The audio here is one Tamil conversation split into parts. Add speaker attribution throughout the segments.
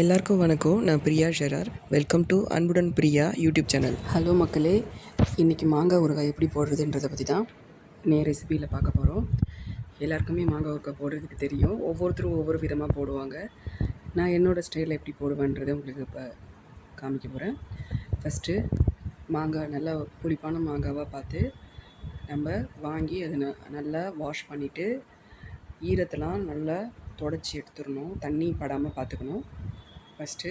Speaker 1: எல்லாருக்கும் வணக்கம். நான் பிரியா ஷெரார். வெல்கம் டு அன்புடன் பிரியா யூடியூப் சேனல். ஹலோ மக்களே. இன்றைக்கி மாங்காய் ஊறுகாய் எப்படி போடுறதுன்றதை பற்றி தான் நே ரெசிபியில் பார்க்க போகிறோம் எல்லாருக்குமே மாங்காய் ஊறுகாய் போடுறதுக்கு தெரியும். ஒவ்வொருத்தரும் ஒவ்வொரு விதமாக போடுவாங்க. நான் என்னோடய ஸ்டைலில் எப்படி போடுவேன்றதை உங்களுக்கு இப்போ காமிக்க போகிறேன் ஃபஸ்ட்டு மாங்காய் நல்லா புளிப்பான மாங்காவாக பார்த்து நம்ம வாங்கி அதை ந நல்லா வாஷ் பண்ணிவிட்டு ஈரத்தெல்லாம் நல்லா தொடச்சி எடுத்துடணும். தண்ணி படாமல் பார்த்துக்கணும். ஃபஸ்ட்டு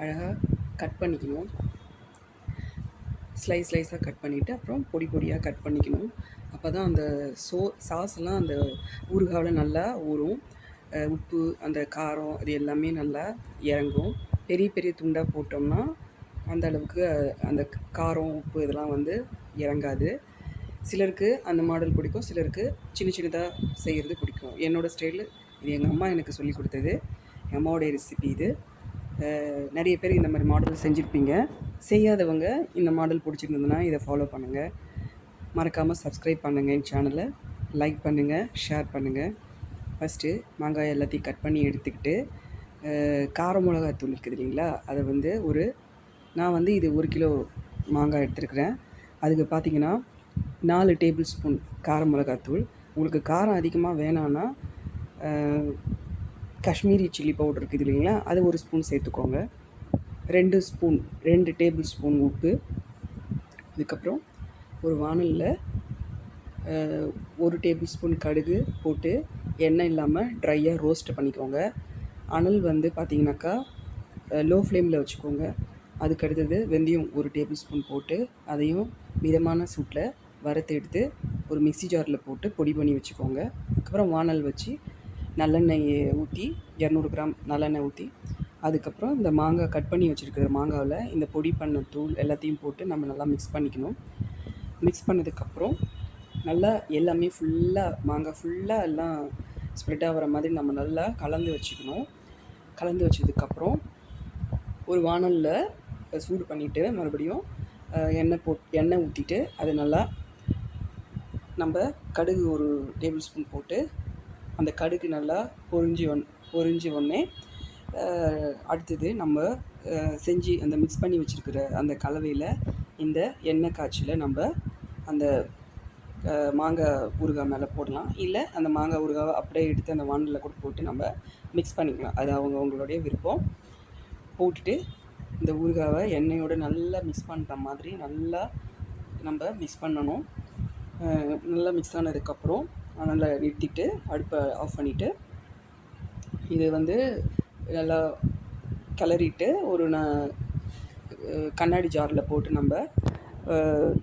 Speaker 1: அழகாக கட் பண்ணிக்கணும். ஸ்லைஸ் ஸ்லைஸாக கட் பண்ணிவிட்டு அப்புறம் பொடி பொடியாக கட் பண்ணிக்கணும். அப்போ தான் அந்த சோ சாஸ்லாம் அந்த ஊறுகாவில் நல்லா ஊறும். உப்பு அந்த காரம் அது எல்லாமே நல்லா இறங்கும். பெரிய பெரிய துண்டாக போட்டோம்னா அந்த அளவுக்கு அந்த காரம் உப்பு இதெல்லாம் வந்து இறங்காது. சிலருக்கு அந்த மாடல் பிடிக்கும் சிலருக்கு சின்ன சின்னதாக செய்கிறது பிடிக்கும். என்னோடய ஸ்டைலு இது எங்கள் அம்மா எனக்கு சொல்லி கொடுத்தது. எங்கள் அம்மாவோடைய ரெசிபி இது. நிறைய பேர் இந்த மாதிரி மாடல் செஞ்சுருப்பீங்க. செய்யாதவங்க இந்த மாடல் பிடிச்சிருந்ததுன்னா இதை ஃபாலோ பண்ணுங்கள் மறக்காமல் சப்ஸ்கிரைப் பண்ணுங்கள் என் சேனலை லைக் பண்ணுங்கள் ஷேர் பண்ணுங்கள் ஃபஸ்ட்டு மாங்காய் எல்லாத்தையும் கட் பண்ணி எடுத்துக்கிட்டு கார மிளகாத்தூள் இருக்குது இல்லைங்களா? அதை வந்து ஒரு நான் வந்து இது ஒரு கிலோ மாங்காய் எடுத்துருக்குறேன். அதுக்கு பார்த்தீங்கன்னா நாலு டேபிள் ஸ்பூன் கார மிளகாத்தூள். உங்களுக்கு காரம் அதிகமாக வேணான்னா காஷ்மீரி சில்லி பவுடர் இருக்குது இல்லைங்களா? அது ஒரு ஸ்பூன் சேர்த்துக்கோங்க. ரெண்டு ஸ்பூன் ரெண்டு டேபிள் ஸ்பூன் உப்பு. அதுக்கப்புறம் ஒரு வானலில் ஒரு டேபிள் ஸ்பூன் கடுகு போட்டு எண்ணெய் இல்லாமல் ட்ரையாக ரோஸ்ட் பண்ணிக்கோங்க. அனல் வந்து பார்த்தீங்கன்னாக்கா லோ ஃப்ளேமில் வச்சுக்கோங்க. அதுக்கு அடுத்தது வெந்தயம் ஒரு டேபிள் ஸ்பூன் போட்டு அதையும் மிதமான சூட்டில் வறுத்து எடுத்து ஒரு மிக்சி ஜாரில் போட்டு பொடி பண்ணி வச்சுக்கோங்க. அதுக்கப்புறம் வானல் வச்சு நல்லெண்ணெய் ஊற்றி இரநூறு கிராம் நல்லெண்ணெய் ஊற்றி அதுக்கப்புறம் இந்த மாங்காய் கட் பண்ணி வச்சுருக்கிற மாங்காவில் இந்த பொடி பண்ண தூள் எல்லாத்தையும் போட்டு நம்ம நல்லா மிக்ஸ் பண்ணிக்கணும். மிக்ஸ் பண்ணதுக்கப்புறம் நல்லா எல்லாமே ஃபுல்லாக மாங்காய் ஃபுல்லாக எல்லாம் ஸ்ப்ரெட் ஆகிற மாதிரி நம்ம நல்லா கலந்து வச்சுக்கணும். கலந்து வச்சதுக்கப்புறம் ஒரு வானலில் சூடு பண்ணிவிட்டு மறுபடியும் எண்ணெய் போட் எண்ணெய் ஊற்றிட்டு அது நல்லா நம்ம கடுகு ஒரு டேபிள் ஸ்பூன் போட்டு அந்த கடுகு நல்லா பொறிஞ்சி ஒன் பொறிஞ்சி உடனே அடுத்தது நம்ம செஞ்சு அந்த மிக்ஸ் பண்ணி வச்சுருக்கிற அந்த கலவையில் இந்த எண்ணெய் காய்ச்சியில் நம்ம அந்த மாங்காய் ஊறுகாய் மேலே போடலாம். இல்லை அந்த மாங்காய் ஊறுகாவை அப்படியே எடுத்து அந்த வானலில் கூட போட்டு நம்ம மிக்ஸ் பண்ணிக்கலாம். அது அவங்க அவங்களுடைய விருப்பம். போட்டுட்டு இந்த ஊறுகாவை எண்ணெயோடு நல்லா மிக்ஸ் பண்ணுற மாதிரி நல்லா நம்ம மிக்ஸ் பண்ணணும். நல்லா மிக்ஸ் ஆனதுக்கப்புறம் நல்லா நிறுத்திட்டு அடுப்பை ஆஃப் பண்ணிவிட்டு இது வந்து நல்லா கிளறிட்டு ஒரு நான் கண்ணாடி ஜாரில் போட்டு நம்ம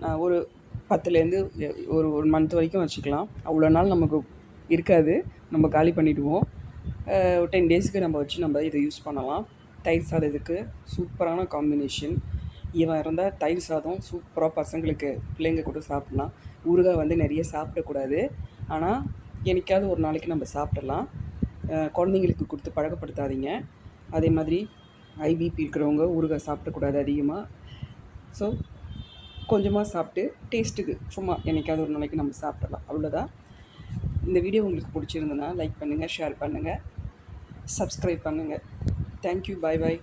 Speaker 1: நான் ஒரு பத்துலேருந்து ஒரு ஒரு மந்த் வரைக்கும் வச்சுக்கலாம். அவ்வளோ நாள் நமக்கு இருக்காது. நம்ம காலி பண்ணிவிடுவோம் ஒரு டென் டேஸ்க்கு நம்ம வச்சு நம்ம இதை யூஸ் பண்ணலாம். தயிர் சாதத்துக்கு சூப்பரான காம்பினேஷன் இவன் இருந்தால் தயிர் சாதம் சூப்பராக பசங்களுக்கு பிள்ளைங்க கூட சாப்பிட்லாம். ஊறுகாய் வந்து நிறைய சாப்பிடக்கூடாது. ஆனால் என்னைக்காவது ஒரு நாளைக்கு நம்ம சாப்பிடலாம். குழந்தைங்களுக்கு கொடுத்து பழக்கப்படுத்தாதீங்க. அதே மாதிரி ஐபிபி இருக்கிறவங்க ஊறுகாய் சாப்பிடக்கூடாது அதிகமாக ஸோ கொஞ்சமாக சாப்பிட்டு டேஸ்ட்டுக்கு சும்மா என்னைக்காவது ஒரு நாளைக்கு நம்ம சாப்பிடலாம். அவ்வளோதான் இந்த வீடியோ உங்களுக்கு பிடிச்சிருந்ததுன்னா லைக் பண்ணுங்கள் ஷேர் பண்ணுங்கள் சப்ஸ்கிரைப் பண்ணுங்கள் தேங்க்யூ பாய் பாய்